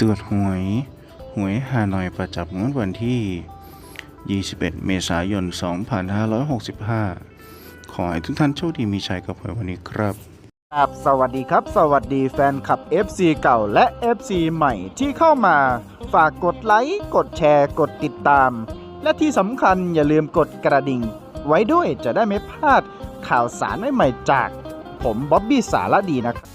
ตรวจหวย หวยฮานอยประจำงวดวันที่ 21 เมษายน 2565 ขอให้ทุกท่านโชคดีมีชัยกับหวยวันนี้ครับครับสวัสดีครับ สวัสดีแฟนคลับ FC เก่าและ FC ใหม่ที่เข้ามา ฝากกดไลค์กดแชร์กดติดตาม และที่สำคัญอย่าลืมกดกระดิ่ง ไว้ด้วยจะได้ไม่พลาดข่าวสารใหม่ๆจาก ผมบ๊อบบี้สารดีนะครับ